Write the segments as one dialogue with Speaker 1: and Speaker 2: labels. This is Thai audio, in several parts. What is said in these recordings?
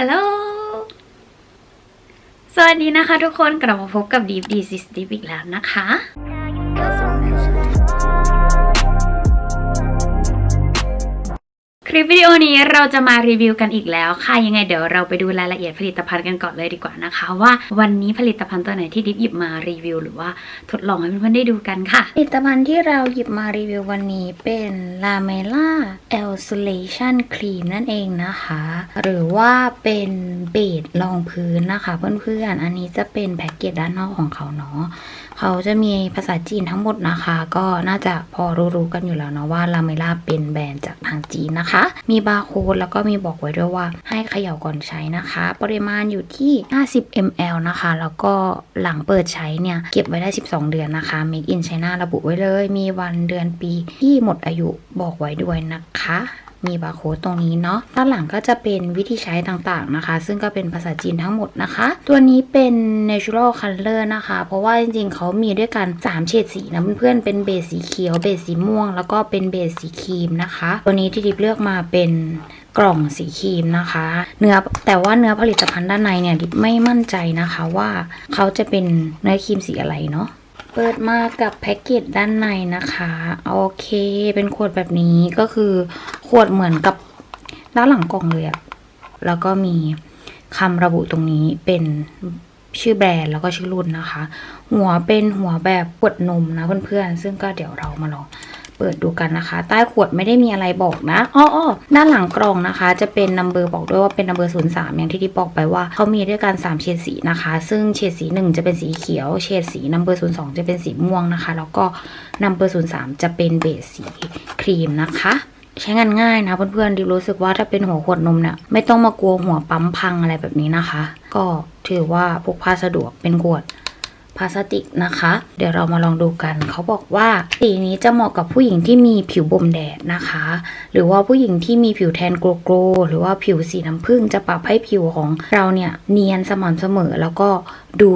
Speaker 1: ฮัลโหล สวัสดีนะคะทุกคนกลับมาพบกับ Deep D s i s Deep อีกแล้วนะคะ ลิปวิดีโอนี้เราจะมารีวิวกันอีกแล้วค่ะยังไงเดี๋ยวเราไปดูรายละเอียดผลิตภัณฑ์กันก่อนเลยดีกว่านะคะ ว่าวันนี้ผลิตภัณฑ์ตัวไหนที่ดิฟหยิบมารีวิว หรือว่าทดลองให้เพื่อนๆได้ดูกันค่ะ ผลิตภัณฑ์ที่เราหยิบมารีวิววันนี้เป็น La m e l a e l s o l a t i o n Cream นั่นเองนะคะ หรือว่าเป็นเบสรองพื้นนะคะ เพื่อนๆอันนี้จะเป็นแพ็กเกจด้านนอกของเขาเนาะ เขาจะมีภาษาจีนทั้งหมดนะคะ ก็น่าจะพอรู้ๆกันอยู่แล้วเนาะว่าลาเมล่าเป็นแบรนด์จากทางจีนนะคะ มีบาร์โค้ดแล้วก็มีบอกไว้ด้วยว่าให้เขย่าก่อนใช้นะคะ ปริมาณอยู่ที่ 50 ml นะคะ แล้วก็หลังเปิดใช้เนี่ยเก็บไว้ได้ 12 เดือนนะคะ Make in China ระบุไว้เลย มีวันเดือนปีที่หมดอายุบอกไว้ด้วยนะคะ มีบาร์โค้ดตรงนี้เนาะด้านหลังก็จะเป็นวิธีใช้ต่างๆนะคะ ซึ่งก็เป็นภาษาจีนทั้งหมดนะคะ ตัวนี้เป็น natural color นะคะ เพราะว่าจริงๆเขามีด้วยกัน 3 เฉดสีนะเพื่อนๆเป็นเบสสีเขียวเบสสีม่วง แล้วก็เป็นเบสสีครีมนะคะ ตัวนี้ที่ดิบเลือกมาเป็นกล่องสีครีมนะคะ เนื้อแต่ว่าเนื้อผลิตภัณฑ์ด้านในเนี่ยดิบไม่มั่นใจนะคะว่าเขาจะเป็นเนื้อครีมสีอะไรเนาะ เปิดมากับแพ็กเกจด้านในนะคะ โอเค เป็นขวดแบบนี้ก็คือขวดเหมือนกับด้านหลังกล่องเลยอะแล้วก็มีคำระบุตรงนี้เป็นชื่อแบรนด์แล้วก็ชื่อรุ่นนะคะ หัวเป็นหัวแบบปวดนมนะเพื่อนๆ ซึ่งก็เดี๋ยวเรามาลอง เปิดดูกันนะคะ ใต้ขวดไม่ได้มีอะไรบอกนะอ้ออด้านหลังกล่องนะคะ จะเป็นนัมเบอร์บอกด้วยว่าเป็นนัมเบอร์ศูนย์สามอย่างที่ที่บอกไปว่าเขามีด้วยกัน3เฉดสีนะคะ ซึ่งเฉดสี1จะเป็นสีเขียวเฉดสีนัมเบอร์ศูนย์สองจะเป็นสีม่วงนะคะ แล้วก็นัมเบอร์ศูนย์สามจะเป็นเบสสีครีมนะคะใช้งานง่ายนะเพื่อนๆดิวรู้สึกว่าถ้าเป็นหัวขวดนมเนี่ยไม่ต้องมากลัวหัวปั๊มพังอะไรแบบนี้นะคะ ก็ถือว่าพกพาสะดวกเป็นขวด พลาสติกนะคะ เดี๋ยวเรามาลองดูกัน เขาบอกว่าสีนี้จะเหมาะกับผู้หญิงที่มีผิวบ่มแดดนะคะ หรือว่าผู้หญิงที่มีผิวแทนโกลโกลหรือว่าผิวสีน้ำผึ้งจะปรับให้ผิวของเราเนี่ยเนียนสม่ำเสมอแล้วก็ดู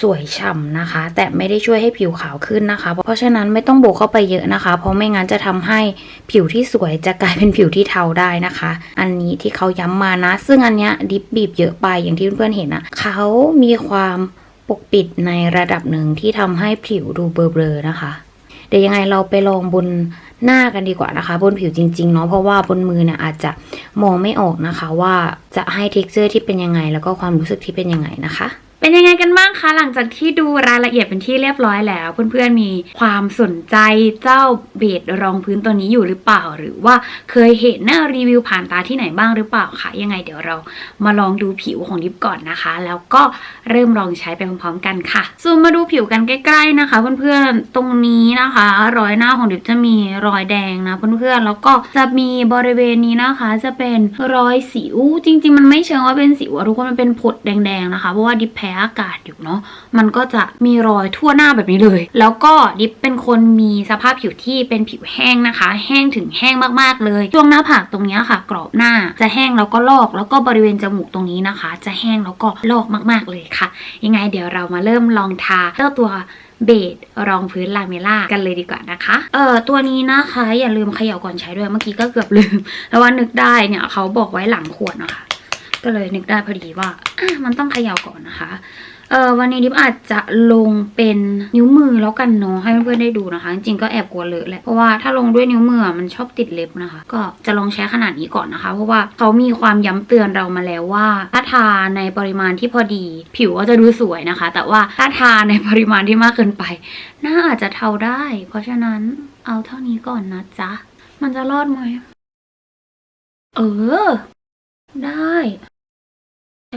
Speaker 1: สวยฉ่ำนะคะ แต่ไม่ได้ช่วยให้ผิวขาวขึ้นนะคะ เพราะฉะนั้นไม่ต้องโบกเข้าไปเยอะนะคะ เพราะไม่งั้นจะทำให้ผิวที่สวยจะกลายเป็นผิวที่เทาได้นะคะ อันนี้ที่เขาย้ำมานะ ซึ่งอันเนี้ยดิบบีบเยอะไปอย่างที่เพื่อนๆเห็นนะเขามีความ ปกปิดในระดับหนึ่งที่ทำให้ผิวดูเบลอๆนะคะ เดี๋ยวยังไงเราไปลองบนหน้ากันดีกว่านะคะ บนผิวจริงๆเนาะเพราะว่าบนมือเนี่ยอาจจะมองไม่ออกนะคะ ว่าจะให้ t e x t อร์ที่เป็นยังไง แล้วก็ความรู้สึกที่เป็นยังไงนะคะ เป็นยังไงกันบ้างคะ หลังจากที่ดูรายละเอียดเป็นที่เรียบร้อยแล้ว เพื่อนๆมีความสนใจเจ้าเบสรองพื้นตัวนี้อยู่หรือเปล่า หรือว่าเคยเห็นหน้ารีวิวผ่านตาที่ไหนบ้างหรือเปล่าคะยังไงเดี๋ยวเรามาลองดูผิวของดิฟก่อนนะคะ แล้วก็เริ่มลองใช้ไปพร้อมๆกันค่ะซูมมาดูผิวกันใกล้ ๆนะคะ เพื่อนๆตรงนี้นะคะ รอยหน้าของดิฟจะมีรอยแดงนะเพื่อนๆแล้วก็จะมีบริเวณนี้นะคะ จะเป็นรอยสิวจริง ๆ มันไม่เชิงว่าเป็นสิวทุกคนมันเป็นผดแดงๆนะคะเพราะว่าดิฟแพ้อากาศอยู่เนาะมันก็จะมีรอยทั่วหน้าแบบนี้เลย แล้วก็ดิฟเป็นคนมีสภาพผิวที่เป็นผิวแห้งนะคะ แห้งถึงแห้งมากๆเลย ช่วงหน้าผากตรงนี้ค่ะ กรอบหน้าจะแห้งแล้วก็ลอก แล้วก็บริเวณจมูกตรงนี้นะคะ จะแห้งแล้วก็ลอกมาก ๆเลยค่ะ ยังไงเดี๋ยวเรามาเริ่มลองทาเจ้าตัวเบสรองพื้นลาเมล่ากันเลยดีกว่านะคะ เอ่อตัวนี้นะคะอย่าลืมเขย่าก่อนใช้ด้วยเมื่อกี้ก็เกือบลืม แล้วว่านึกได้เนี่ยเขาบอกไว้หลังขวดนะคะ ก็เลยนึกได้พอดีว่ามันต้องเขย่าก่อนนะคะเออวันนี้ดิบอาจจะลงเป็นนิ้วมือแล้วกันเนาะให้เพื่อนๆได้ดูนะคะ จริงๆก็แอบกลัวเลอะแหละเพราะว่าถ้าลงด้วยนิ้วมือมันชอบติดเล็บนะคะ ก็จะลองใช้ขนาดนี้ก่อนนะคะ เพราะว่าเขามีความย้ำเตือนเรามาแล้วว่า ถ้าทาในปริมาณที่พอดี ผิวก็จะดูสวยนะคะ แต่ว่าถ้าทาในปริมาณที่มากเกินไปหน้าอาจจะเทาได้ เพราะฉะนั้นเอาเท่านี้ก่อนนะจ๊ะมันจะรอดไหมเออ ได้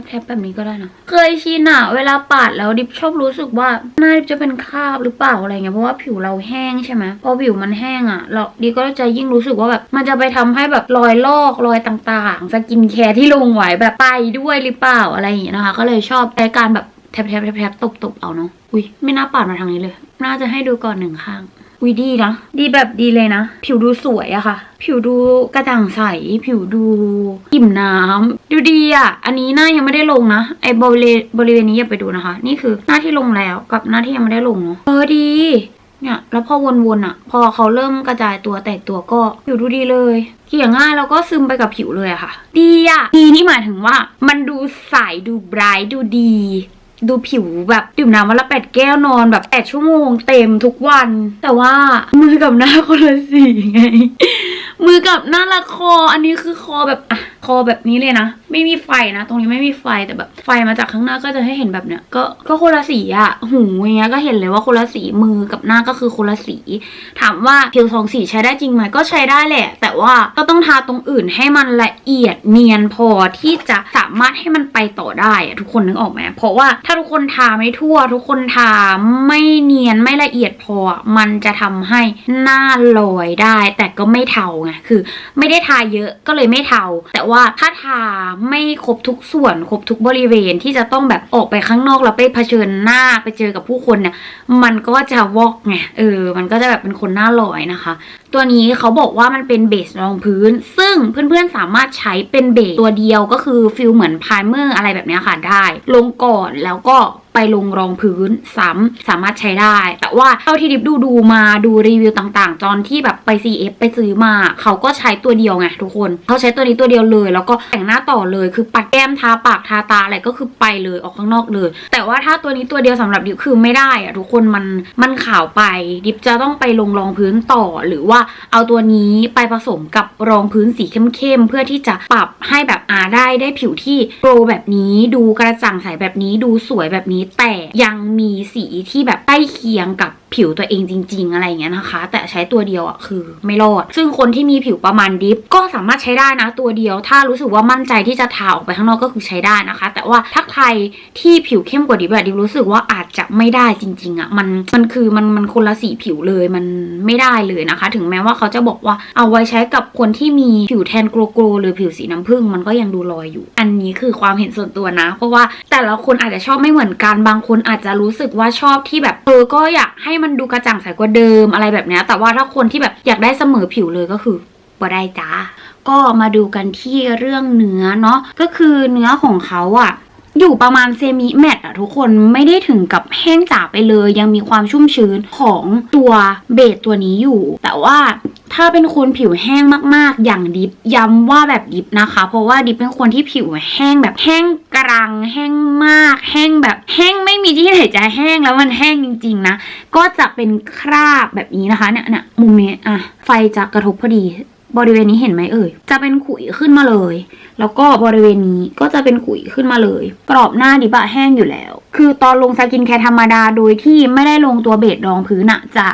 Speaker 1: แทบแบบนี้ก็ได้นะ เคยชินอะเวลาปาดแล้วดิบชอบรู้สึกว่าหน้าดิบจะเป็นคราบหรือเปล่าอะไรเงี้ยเพราะว่าผิวเราแห้งใช่ไหมพอผิวมันแห้งอะเราดิบก็จะยิ่งรู้สึกว่าแบบมันจะไปทำให้แบบรอยลอกรอยต่างๆสกินแคร์ที่ลงไว้แบบไปด้วยหรือเปล่าอะไรอย่างเงี้ยนะคะ ก็เลยชอบใช้การแบบแทบๆแทบๆตบๆเอาเนาะอุ้ยไม่น่าปาดมาทางนี้เลย น่าจะให้ดูก่อนหนึ่งข้าง อุ้ยดีนะ ดีแบบดีเลยนะ ผิวดูสวยอะค่ะ ผิวดูกระจ่างใส ผิวดูอิ่มน้ำดูดีอะอันนี้หน้ายังไม่ได้ลงนะ ไอ้บริเวณบริเวณนี้อย่าไปดูนะคะ นี่คือหน้าที่ลงแล้วกับหน้าที่ยังไม่ได้ลงเนาะเออดี เนี่ย แล้วพอวนๆอะพอเขาเริ่มกระจายตัวแตกตัวก็ผิวดูดีเลยเกี่ยง่ายแล้วก็ซึมไปกับผิวเลยอะค่ะ ดีอะดีนี่หมายถึงว่า มันดูใสดูไบรท์ดูดี ดูผิวแบบดื่มน้ำวันละแปดแก้วนอนแบบแปดชั่วโมงเต็มทุกวัน แต่ว่ามือกับหน้าคนละสีไง มือกับหน้าละคอ อันนี้คือคอแบบอะคอแบบนี้เลยนะ ไม่มีไฟนะ ตรงนี้ไม่มีไฟแต่แบบ ไฟมาจากข้างหน้าก็จะให้เห็นแบบเนี้ย ก็ก็คนละสีอะหูอย่างเงี้ยก็เห็นเลยว่าคนละสีมือกับหน้าก็คือคนละสี ถามว่าผิวสองสีใช้ได้จริงไหมก็ใช้ได้แหละ แต่ว่าก็ต้องทาตรงอื่นให้มันละเอียดเนียนพอที่จะสามารถให้มันไปต่อได้อะทุกคนนึกออกไหมเพราะว่าถ้าทุกคนทาไม่ทั่ว ทุกคนทาไม่เนียนไม่ละเอียดพอ มันจะทำให้หน้าลอยได้ แต่ก็ไม่เทาไงคือไม่ได้ทาเยอะก็เลยไม่เทา แต่ว่าถ้าทาไม่ครบทุกส่วน ครบทุกบริเวณที่จะต้องแบบออกไปข้างนอกแล้วไปเผชิญหน้าไปเจอกับผู้คนเนี่ยมันก็จะวอกไงเออ มันก็จะแบบเป็นคนหน้าลอยนะคะตัวนี้เขาบอกว่ามันเป็นเบสรองพื้น ซึ่งเพื่อนๆสามารถใช้เป็นเบสตัวเดียวก็คือฟิลเหมือนพรายเมอร์อะไรแบบนี้ค่ะได้ ลงก่อนแล้วก็ไปลงรองพื้นซ้ำสามารถใช้ได้ แต่ว่าเท่าที่ดิบดูดูมาดูรีวิวต่างๆตอนที่แบบไป CF ไปซื้อมา เขาก็ใช้ตัวเดียวไงทุกคน เขาใช้ตัวนี้ตัวเดียวเลย แล้วก็แต่งหน้าต่อเลยคือปัดแก้มทาปากทาตาอะไรก็คือไปเลยออกข้างนอกเลย แต่ว่าถ้าตัวนี้ตัวเดียวสำหรับดิบคือไม่ได้อะทุกคนมันมันขาวไปดิบจะต้องไปลงรองพื้นต่อหรือว่าเอาตัวนี้ไปผสมกับรองพื้นสีเข้มๆเพื่อที่จะปรับให้แบบอาได้ได้ผิวที่โกลแบบนี้ ดูกระจ่างใสแบบนี้ดูสวยแบบนี้ แต่ยังมีสีที่แบบใกล้เคียงกับ ผิวตัวเองจริง ๆ อะไรอย่างเงี้ยนะคะ แต่ใช้ตัวเดียวอะคือไม่รอด ซึ่งคนที่มีผิวประมาณดิฟก็สามารถใช้ได้นะตัวเดียว ถ้ารู้สึกว่ามั่นใจที่จะทาออกไปข้างนอกก็คือใช้ได้นะคะ แต่ว่าถ้าใครที่ผิวเข้มกว่าดิฟแบบดิฟรู้สึกว่าอาจจะไม่ได้จริง ๆอะมันมันคือมันมันคนละสีผิวเลยมันไม่ได้เลยนะคะ ถึงแม้ว่าเขาจะบอกว่าเอาไว้ใช้กับคนที่มีผิวแทนโกลโกลหรือผิวสีน้ำผึ้งมันก็ยังดูลอยอยู่ อันนี้คือความเห็นส่วนตัวนะ เพราะว่าแต่ละคนอาจจะชอบไม่เหมือนกันบางคนอาจจะรู้สึกว่าชอบที่แบบเออก็อยากให้มันดูกระจ่างใสกว่าเดิมอะไรแบบนี้แต่ว่าถ้าคนที่แบบอยากได้เสมอผิวเลยก็คือบ่ได้จ้า ก็มาดูกันที่เรื่องเนื้อเนาะก็คือเนื้อของเขาอะอยู่ประมาณเซมิแมตอะทุกคนไม่ได้ถึงกับแห้งจ๋าไปเลย ยังมีความชุ่มชื้นของตัวเบสตัวนี้อยู่ แต่ว่า ถ้าเป็นคนผิวแห้งมากๆ อย่างดิฟย้ำว่าแบบดิฟนะคะ เพราะว่าดิฟเป็นคนที่ผิวแห้งแบบแห้งกรัง แห้งมาก แห้งแบบแห้งไม่มีที่ไหนจะแห้งแล้วมันแห้งจริง ๆ นะ ก็จะเป็นคราบแบบนี้นะคะเนี่ยเนี่ยมุมนี้อะไฟจะกระทบพอดี บริเวณนี้เห็นไหมเอ่ย จะเป็นขุยขึ้นมาเลย แล้วก็บริเวณนี้ก็จะเป็นขุยขึ้นมาเลย กรอบหน้าดิบะแห้งอยู่แล้ว คือตอนลงสกินแคร์ธรรมดาโดยที่ไม่ได้ลงตัวเบสรองพื้นอะจะ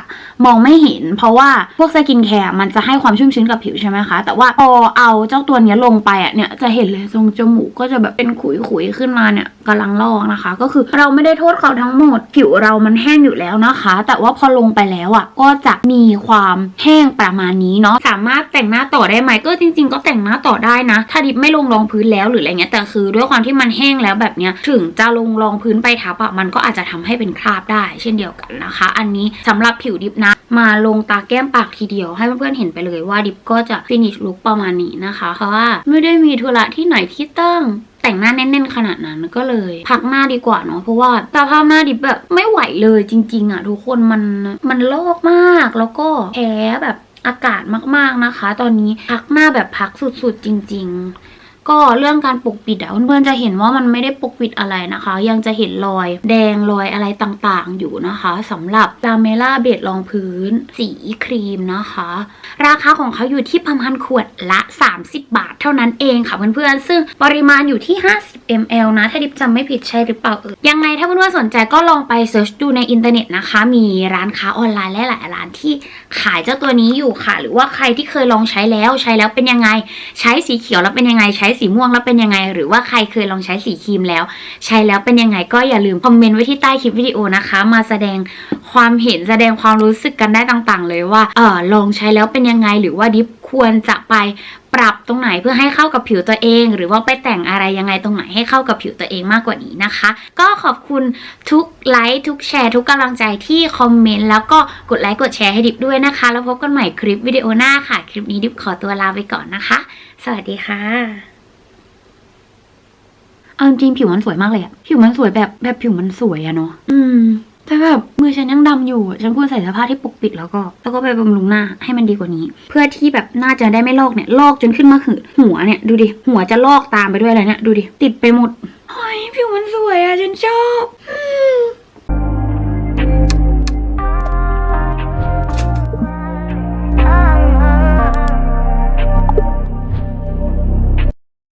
Speaker 1: มองไม่เห็น เพราะว่าพวกสกินแคร์มันจะให้ความชุ่มชื้นกับผิวใช่ไหมคะ แต่ว่าพอเอาเจ้าตัวนี้ลงไปอะเนี่ยจะเห็นเลยตรงจมูกก็จะแบบเป็นขุยๆขึ้นมาเนี่ยกำลังลอกนะคะ ก็คือเราไม่ได้โทษเขาทั้งหมด ผิวเรามันแห้งอยู่แล้วนะคะ แต่ว่าพอลงไปแล้วอะก็จะมีความแห้งประมาณนี้เนาะ สามารถแต่งงหน้าต่อได้ไหมก็จริง ๆ ก็แต่งหน้าต่อได้นะ ถ้าดิบไม่ลงรองพื้นแล้วหรืออะไรเงี้ยแต่คือด้วยความที่มันแห้งแล้วแบบเนี้ยถึงจะลงรองพื้นไปทับอะมันก็อาจจะทำให้เป็นคราบได้ เช่นเดียวกันนะคะ อันนี้สำหรับผิวดิบนะ มาลงตาแก้มปากทีเดียวให้เพื่อนๆเห็นไปเลยว่าดิบก็จะฟินิชลุคประมาณนี้นะคะเพราะว่าไม่ได้มีธุระที่ไหนที่ต้องแต่งหน้าแน่นๆขนาดนั้นก็เลย พักหน้าดีกว่าเนาะเพราะว่าสภาพหน้าดิบแบบไม่ไหวเลยจริง ๆ อะ ทุกคนมันมันโลกมากแล้วก็แพ้แบบ อากาศมากๆนะคะ ตอนนี้พักหน้าแบบพักสุดๆจริง ๆ ก็เรื่องการปกปิดอะเพื่อนๆจะเห็นว่ามันไม่ได้ปกปิดอะไรนะคะ ยังจะเห็นรอยแดงรอยอะไรต่างๆ อยู่นะคะสำหรับลาเมล่าเบดรองพื้น สีครีมนะคะ ราคาของเขาอยู่ที่ประมาณขวดละ 30 บาทเท่านั้นเองค่ะเพื่อนๆซึ่งปริมาณอยู่ที่ 50 ml นะ ถ้าดิบจำไม่ผิดใช่หรือเปล่าเออยังไงถ้าเพื่อนๆสนใจก็ลองไปเซิร์ชดูในอินเทอร์เน็ตนะคะ มีร้านค้าออนไลน์หลายๆร้านที่ขายเจ้าตัวนี้อยู่ค่ะ หรือว่าใครที่เคยลองใช้แล้วใช้แล้วเป็นยังไง ใช้สีเขียวแล้วเป็นยังไงใช้สีม่วงแล้วเป็นยังไง หรือว่าใครเคยลองใช้สีครีมแล้ว ใช้แล้วเป็นยังไงก็อย่าลืมคอมเมนต์ไว้ที่ใต้คลิปวิดีโอนะคะ มาแสดงความเห็นแสดงความรู้สึกกันได้ต่างๆ เลยว่าเออลองใช้แล้วเป็นยังไง หรือว่าดิฟควรจะไปปรับตรงไหนเพื่อให้เข้ากับผิวตัวเอง หรือว่าไปแต่งอะไรยังไงตรงไหนให้เข้ากับผิวตัวเองมากกว่านี้นะคะ ก็ขอบคุณทุกไลค์ทุกแชร์ ทุกกำลังใจที่คอมเมนต์แล้วก็กดไลค์กดแชร์ให้ดิบด้วยนะคะ แล้วพบกันใหม่คลิปวิดีโอหน้าค่ะ คลิปนี้ดิบขอตัวลาไปก่อนนะคะ สวัสดีค่ะ เอาจริงๆผิวมันสวยมากเลยอะผิวมันสวยแบบแบบผิวมันสวยอะเนาะอืมแต่แบบมือฉันยังดำอยู่อะฉันควรใส่เสื้อผ้าที่ปกปิดแล้วก็ แล้วก็ไปบำรุงหน้าให้มันดีกว่านี้ เพื่อที่แบบหน้าจะได้ไม่ลอกเนี่ย ลอกจนขึ้นมาหืดหัวเนี่ย ดูดิ หัวจะลอกตามไปด้วยอะไรเนี่ย ดูดิ ติดไปหมดเฮ้ยผิวมันสวยอะฉันชอบ